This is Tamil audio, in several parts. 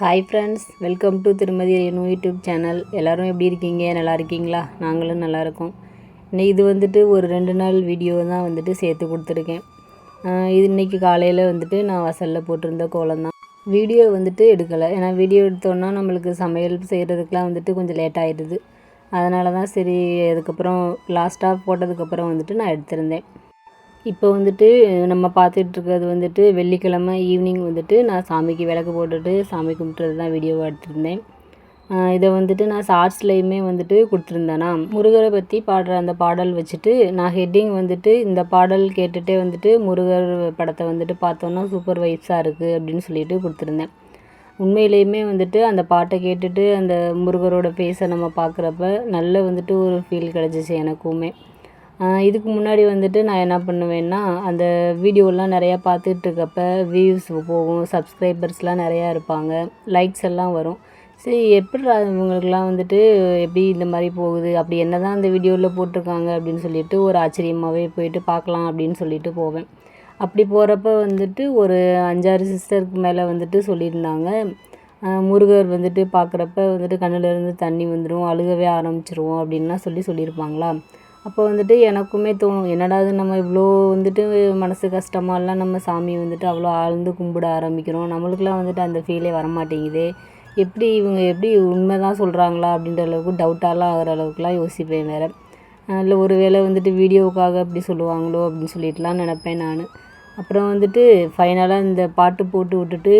ஹாய் ஃப்ரெண்ட்ஸ் வெல்கம் டு திருமதி ரேணு யூடியூப் சேனல் எல்லோரும் எப்படி இருக்கீங்க? நல்லா இருக்கீங்களா? நாங்களும் நல்லா இருக்கோம். இன்னை இது வந்துட்டு ஒரு ரெண்டு நாள் வீடியோ தான் வந்துட்டு சேர்த்து கொடுத்துருக்கேன். இது இன்னைக்கு காலையில் வந்துட்டு நான் வாசலில் போட்டிருந்த கோலம் தான் வீடியோ வந்துட்டு எடுக்கலை. ஏன்னா வீடியோ எடுத்தோன்னா நம்மளுக்கு சமையல் செய்கிறதுக்கெலாம் வந்துட்டு கொஞ்சம் லேட் ஆகிடுது அதனால தான் சரி அதுக்கப்புறம் லாஸ்ட்டாக போட்டதுக்கப்புறம் வந்துட்டு நான் எடுத்திருந்தேன். இப்போ வந்துட்டு நம்ம பார்த்துட்டு இருக்கிறது வந்துட்டு வெள்ளிக்கிழமை ஈவினிங் வந்துட்டு நான் சாமிக்கு விளக்கு போட்டுட்டு சாமி கும்பிட்றது தான் வீடியோவாக எடுத்துருந்தேன். இதை வந்துட்டு நான் ஷார்ட்ஸ்லேயுமே வந்துட்டு கொடுத்துருந்தேனா முருகரை பற்றி பாடுற அந்த பாடல் வச்சுட்டு நான் ஹெட்டிங் வந்துட்டு இந்த பாடல் கேட்டுகிட்டே வந்துட்டு முருகர் படத்தை வந்துட்டு பார்த்தோன்னா சூப்பர் வைப்ஸாக இருக்குது அப்படின்னு சொல்லிட்டு கொடுத்துருந்தேன். உண்மையிலேயுமே வந்துட்டு அந்த பாட்டை கேட்டுட்டு அந்த முருகரோட ஃபேஸை நம்ம பார்க்குறப்ப நல்ல வந்துட்டு ஒரு ஃபீல் கிடச்சிச்சு எனக்குமே. இதுக்கு முன்னாடி வந்துட்டு நான் என்ன பண்ணுவேன்னா அந்த வீடியோலாம் நிறையா பார்த்துட்டு இருக்கப்ப வியூஸ் போகும் சப்ஸ்கிரைபர்ஸ்லாம் நிறையா இருப்பாங்க லைக்ஸ் எல்லாம் வரும். சரி எப்படி இவங்களுக்குலாம் வந்துட்டு எப்படி இந்த மாதிரி போகுது? அப்படி என்ன தான் அந்த வீடியோவில் போட்டிருக்காங்க அப்படின்னு சொல்லிட்டு ஒரு ஆச்சரியமாகவே போயிட்டு பார்க்கலாம் அப்படின்னு சொல்லிட்டு போவேன். அப்படி போகிறப்ப வந்துட்டு ஒரு அஞ்சாறு சிஸ்டருக்கு மேலே வந்துட்டு சொல்லியிருந்தாங்க. முருகர் வந்துட்டு பார்க்குறப்ப வந்துட்டு கண்ணுலேருந்து தண்ணி வந்துடும் அழுகவே ஆரம்பிச்சிருவோம் அப்படின்லாம் சொல்லி சொல்லியிருப்பாங்களா? அப்போ வந்துட்டு எனக்குமே தோணும் என்னடா இது நம்ம இவ்வளோ வந்துட்டு மனசு கஷ்டமாலாம் நம்ம சாமியை வந்துட்டு அவ்வளோ ஆழ்ந்து கும்பிட ஆரம்பிக்கிறோம். நம்மளுக்குலாம் வந்துட்டு அந்த ஃபீலே வரமாட்டேங்குதே. எப்படி இவங்க எப்படி உண்மை தான் சொல்கிறாங்களா அப்படின்ற அளவுக்கு டவுட்டாலாம் ஆகிற அளவுக்குலாம் யோசிப்பேன் வேறு. இல்லை ஒரு வேளை வந்துட்டு வீடியோவுக்காக அப்படி சொல்லுவாங்களோ அப்படின்னு சொல்லிட்டுலாம் நினப்பேன் நான். அப்புறம் வந்துட்டு ஃபைனலாக இந்த பாட்டு போட்டு விட்டுட்டு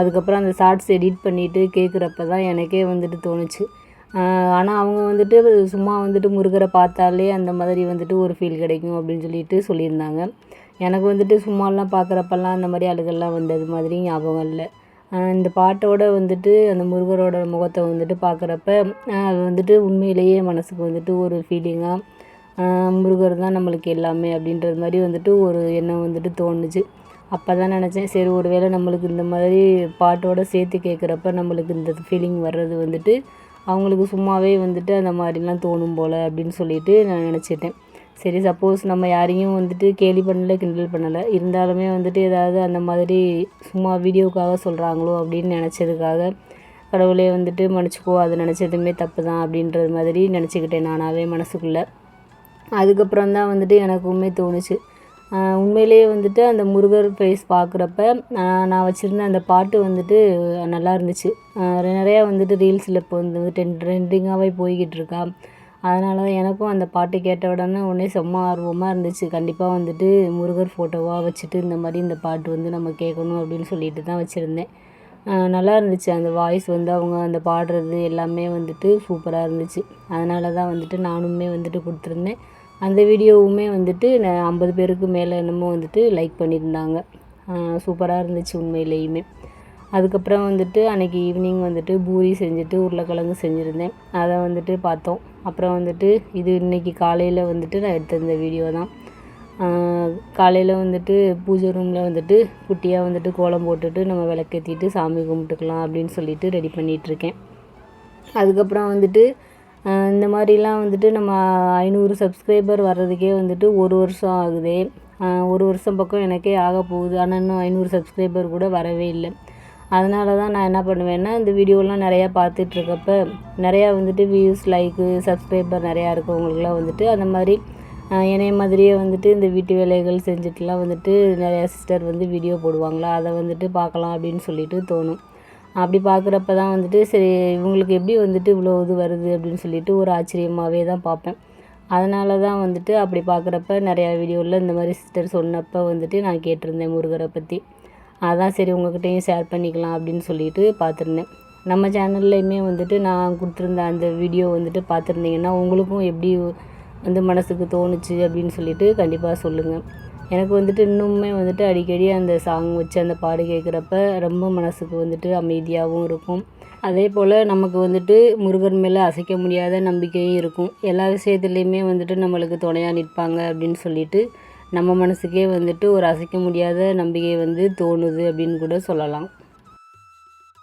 அதுக்கப்புறம் அந்த ஷார்ட்ஸ் எடிட் பண்ணிவிட்டு கேட்குறப்ப தான் எனக்கே வந்துட்டு தோணுச்சு. ஆனால் அவங்க வந்துட்டு சும்மா வந்துட்டு முருகரை பார்த்தாலே அந்த மாதிரி வந்துட்டு ஒரு ஃபீல் கிடைக்கும் அப்படின்னு சொல்லிட்டு சொல்லியிருந்தாங்க. எனக்கு வந்துட்டு சும்மாலாம் பார்க்குறப்பெல்லாம் அந்த மாதிரி அழுகெல்லாம் வந்தது மாதிரி ஞாபகம் இல்லை. இந்த பாட்டோட வந்துட்டு அந்த முருகரோட முகத்தை வந்துட்டு பார்க்குறப்ப அது வந்துட்டு உண்மையிலேயே மனசுக்கு வந்துட்டு ஒரு ஃபீலிங்காக முருகர் தான் நம்மளுக்கு எல்லாமே அப்படின்றது மாதிரி வந்துட்டு ஒரு எண்ணம் வந்துட்டு தோணுச்சு. அப்போ தான் நினச்சேன் சரி ஒரு வேளை நம்மளுக்கு இந்த மாதிரி பாட்டோட சேர்த்து கேட்குறப்ப நம்மளுக்கு இந்த ஃபீலிங் வர்றது வந்துட்டு அவங்களுக்கு சும்மாவே வந்துட்டு அந்த மாதிரிலாம் தோணும் போல் அப்படின்னு சொல்லிட்டு நான் நினச்சிட்டேன். சரி சப்போஸ் நம்ம யாரையும் வந்துட்டு கேலி பண்ணல கிண்டல் பண்ணலை இருந்தாலுமே வந்துட்டு ஏதாவது அந்த மாதிரி சும்மா வீடியோக்காக சொல்கிறாங்களோ அப்படின்னு நினச்சதுக்காக கடவுளே வந்துட்டு மன்னிச்சிக்கோ அது நினச்சதுமே தப்பு தான் அப்படின்றது மாதிரி நினச்சிக்கிட்டேன் நானாகவே மனசுக்குள்ளே. அதுக்கப்புறம் தான் வந்துட்டு எனக்குமே தோணுச்சு. உண்மையிலேயே வந்துட்டு அந்த முருகர் ஃபேஸ் பார்க்குறப்ப நான் வச்சுருந்த அந்த பாட்டு வந்துட்டு நல்லா இருந்துச்சு. நிறையா வந்துட்டு ரீல்ஸில் இப்போ வந்து டென் ட்ரெண்டிங்காகவே போய்கிட்டு இருக்கா. அதனால தான் எனக்கும் அந்த பாட்டு கேட்ட உடனே உடனே செம்ம ஆர்வமாக இருந்துச்சு. கண்டிப்பாக வந்துட்டு முருகர் ஃபோட்டோவாக வச்சுட்டு இந்த மாதிரி இந்த பாட்டு வந்து நம்ம கேட்கணும் அப்படின்னு சொல்லிட்டு தான் வச்சுருந்தேன். நல்லா இருந்துச்சு. அந்த வாய்ஸ் வந்து அவங்க அந்த பாடுறது எல்லாமே வந்துட்டு சூப்பராக இருந்துச்சு. அதனால தான் வந்துட்டு நானுமே வந்துட்டு கொடுத்துருந்தேன். அந்த வீடியோவுமே வந்துட்டு நான் ஐம்பது பேருக்கு மேலே என்னமோ வந்துட்டு லைக் பண்ணியிருந்தாங்க. சூப்பராக இருந்துச்சு உண்மையிலேயுமே. அதுக்கப்புறம் வந்துட்டு அன்றைக்கி ஈவினிங் வந்துட்டு பூரி செஞ்சுட்டு உருளைக்கிழங்கு செஞ்சுருந்தேன். அதை வந்துட்டு பார்த்தோம். அப்புறம் வந்துட்டு இது இன்றைக்கி காலையில் வந்துட்டு நான் எடுத்திருந்த வீடியோ தான். காலையில் வந்துட்டு பூஜை ரூமில் வந்துட்டு குட்டியாக வந்துட்டு கோலம் போட்டுட்டு நம்ம விளக்கேற்றிட்டு சாமி கும்பிட்டுக்கலாம் அப்படின்னு சொல்லிட்டு ரெடி பண்ணிகிட்ருக்கேன் அதுக்கப்புறம் வந்துட்டு இந்த மாதிரிலாம் வந்துட்டு நம்ம ஐநூறு சப்ஸ்கிரைபர் வர்றதுக்கே வந்துட்டு ஒரு வருஷம் ஆகுதே. ஒரு வருஷம் பக்கம் எனக்கே ஆக போகுது. ஆனால் இன்னும் ஐநூறு சப்ஸ்கிரைபர் கூட வரவே இல்லை. அதனால தான் நான் என்ன பண்ணுவேன்னா இந்த வீடியோலாம் நிறையா பார்த்துட்ருக்கப்ப நிறையா வந்துட்டு வியூஸ் லைக்கு சப்ஸ்கிரைபர் நிறையா இருக்கவங்களுக்குலாம் வந்துட்டு அந்த மாதிரி என்னைய மாதிரியே வந்துட்டு இந்த வீட்டு வேலைகள் செஞ்சுட்டுலாம் வந்துட்டு நிறையா சிஸ்டர் வந்து வீடியோ போடுவாங்களா? அதை வந்துட்டு பார்க்கலாம் அப்படின்னு சொல்லிட்டு தோணும். அப்படி பார்க்குறப்ப தான் வந்துட்டு சரி இவங்களுக்கு எப்படி வந்துட்டு இவ்வளோ இது வருது அப்படின்னு சொல்லிட்டு ஒரு ஆச்சரியமாகவே தான் பார்ப்பேன். அதனால தான் வந்துட்டு அப்படி பார்க்குறப்ப நிறையா வீடியோவில் இந்த மாதிரி சிஸ்டர் சொன்னப்போ வந்துட்டு நான் கேட்டிருந்தேன் முருகரை பற்றி அதான் சரி உங்கள்கிட்டையும் ஷேர் பண்ணிக்கலாம் அப்படின்னு சொல்லிட்டு பார்த்துருந்தேன். நம்ம சேனல்லையுமே வந்துட்டு நான் கொடுத்துருந்த அந்த வீடியோ வந்துட்டு பார்த்துருந்தீங்கன்னா உங்களுக்கும் எப்படி வந்து மனசுக்கு தோணுச்சு அப்படின்னு சொல்லிட்டு கண்டிப்பாக சொல்லுங்கள் எனக்கு வந்துட்டு இன்னுமே வந்துட்டு அடிக்கடி அந்த சாங் வச்சு அந்த பாடு கேட்குறப்ப ரொம்ப மனசுக்கு வந்துட்டு அமைதியாகவும் இருக்கும். அதே போல் நமக்கு வந்துட்டு முருகன் மேலே அசைக்க முடியாத நம்பிக்கையும் இருக்கும். எல்லா விஷயத்துலையுமே வந்துட்டு நம்மளுக்கு துணையாக நிற்பாங்க அப்படின்னு சொல்லிட்டு நம்ம மனசுக்கே வந்துட்டு ஒரு அசைக்க முடியாத நம்பிக்கை வந்து தோணுது அப்படின்னு கூட சொல்லலாம்.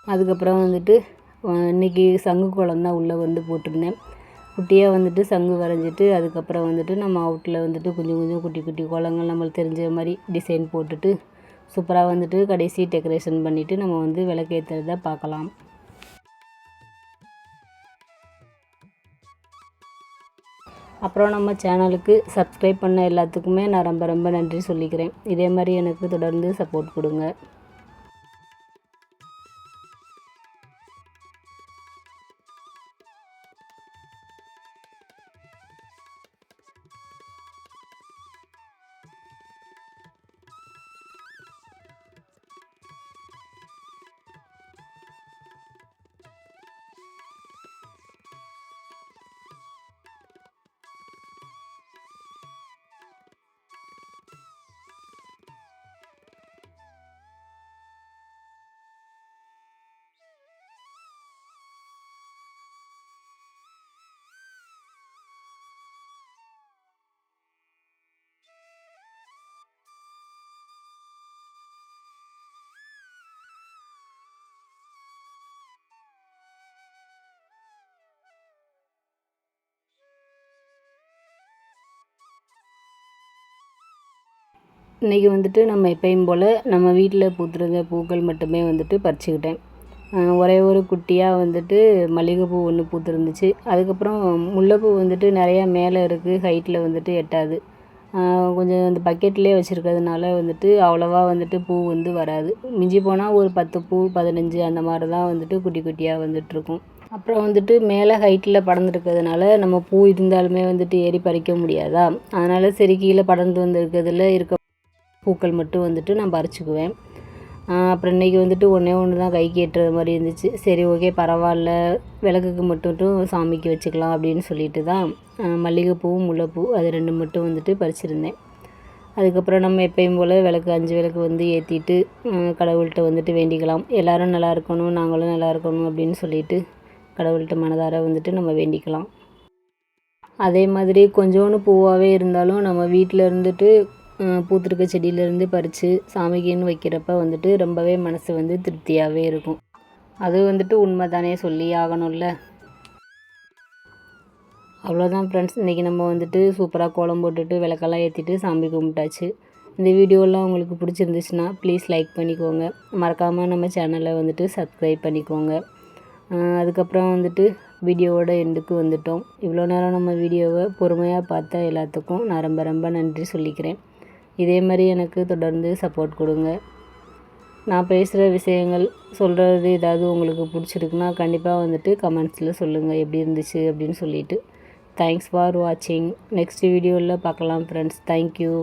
அதுக்கப்புறம் வந்துட்டு இன்றைக்கி இன்னைக்கு சங்கு குளம் தான் உள்ளே வந்து போட்டிருந்தேன். குட்டியாக வந்துட்டு சங்கு வரைஞ்சிட்டு அதுக்கப்புறம் வந்துட்டு நம்ம அவுட்டில் வந்துட்டு கொஞ்சம் கொஞ்சம் குட்டி குட்டி கோலங்கள் நம்மளுக்கு தெரிஞ்ச மாதிரி டிசைன் போட்டுட்டு சூப்பராக வந்துட்டு கடைசி டெக்கரேஷன் பண்ணிவிட்டு நம்ம வந்து விளக்கேற்றுறத பார்க்கலாம். அப்புறம் நம்ம சேனலுக்கு சப்ஸ்கிரைப் பண்ண எல்லாத்துக்குமே நான் ரொம்ப ரொம்ப நன்றி சொல்லிக்கிறேன். இதே மாதிரி எனக்கு தொடர்ந்து சப்போர்ட் கொடுங்க. இன்றைக்கி வந்துட்டு நம்ம எப்பயும் போல் நம்ம வீட்டில் பூத்துருந்த பூக்கள் மட்டுமே வந்துட்டு பறிச்சுக்கிட்டேன். ஒரே ஒரு குட்டியாக வந்துட்டு மல்லிகைப்பூ ஒன்று பூத்துருந்துச்சு. அதுக்கப்புறம் முல்லைப்பூ வந்துட்டு நிறையா மேலே இருக்குது ஹைட்டில் வந்துட்டு எட்டாது. கொஞ்சம் அந்த பக்கெட்லேயே வச்சுருக்கிறதுனால வந்துட்டு அவ்வளோவா வந்துட்டு பூ வந்து வராது. மிஞ்சி போனால் ஒரு பத்து பூ பதினஞ்சு அந்த மாதிரி தான் வந்துட்டு குட்டி குட்டியாக வந்துட்டுருக்கும் அப்புறம் வந்துட்டு மேலே ஹைட்டில் படர்ந்துருக்கிறதுனால நம்ம பூ இருந்தாலுமே வந்துட்டு ஏறி பறிக்க முடியாதா? அதனால் சரி கீழே படர்ந்து வந்திருக்கிறதுல இருக்க பூக்கள் மட்டும் வந்துட்டு நான் பறிச்சுக்குவேன். அப்புறம் இன்றைக்கி வந்துட்டு ஒன்றே ஒன்று தான் கைக்கு எட்டுறது மாதிரி இருந்துச்சு. சரி ஓகே பரவாயில்ல. விளக்குக்கு மட்டும் சாமிக்கு வச்சுக்கலாம் அப்படின்னு சொல்லிட்டு தான் மல்லிகைப்பூவும் முல்லைப்பூ அது ரெண்டு மட்டும் வந்துட்டு பறிச்சிருந்தேன். அதுக்கப்புறம் நம்ம எப்பயும் போல் விளக்கு அஞ்சு விளக்கு வந்து ஏற்றிட்டு கடவுள்கிட்ட வந்துட்டு வேண்டிக்கலாம். எல்லோரும் நல்லா இருக்கணும் நாங்களும் நல்லா இருக்கணும் அப்படின்னு சொல்லிட்டு கடவுள்கிட்ட மனதார வந்துட்டு நம்ம வேண்டிக்கலாம். அதே மாதிரி கொஞ்சோண்டு பூவாகவே இருந்தாலும் நம்ம வீட்டில் இருந்துட்டு பூத்திருக்க செடியிலேருந்து பறித்து சாமிக்குன்னு வைக்கிறப்ப வந்துட்டு ரொம்பவே மனசு வந்து திருப்தியாகவே இருக்கும். அது வந்துட்டு உண்மை தானே சொல்லி ஆகணும்ல? அவ்வளோதான் ஃப்ரெண்ட்ஸ் இன்றைக்கி நம்ம வந்துட்டு சூப்பராக கோலம் போட்டுட்டு விளக்கெல்லாம் ஏற்றிட்டு சாமி கும்பிட்டாச்சு. இந்த வீடியோலாம் உங்களுக்கு பிடிச்சிருந்துச்சுன்னா ப்ளீஸ் லைக் பண்ணிக்கோங்க. மறக்காமல் நம்ம சேனலை வந்துட்டு சப்ஸ்கிரைப் பண்ணிக்கோங்க. அதுக்கப்புறம் வந்துட்டு வீடியோவோட எண்டுக்கு வந்துட்டோம். இவ்வளோ நேரம் நம்ம வீடியோவை பொறுமையாக பார்த்த எல்லாத்துக்கும் நான் ரொம்ப ரொம்ப நன்றி சொல்லிக்கிறேன். இதே மாதிரி எனக்கு தொடர்ந்து சப்போர்ட் கொடுங்க. நான் பேசுகிற விஷயங்கள் சொல்கிறது ஏதாவது உங்களுக்கு பிடிச்சிருக்குன்னா கண்டிப்பாக வந்துட்டு கமெண்ட்ஸில் சொல்லுங்கள் எப்படி இருந்துச்சு அப்படின்னு சொல்லிவிட்டு தேங்க்ஸ் ஃபார் வாட்சிங் நெக்ஸ்ட் வீடியோவில் பார்க்கலாம் ஃப்ரெண்ட்ஸ் தேங்க்யூ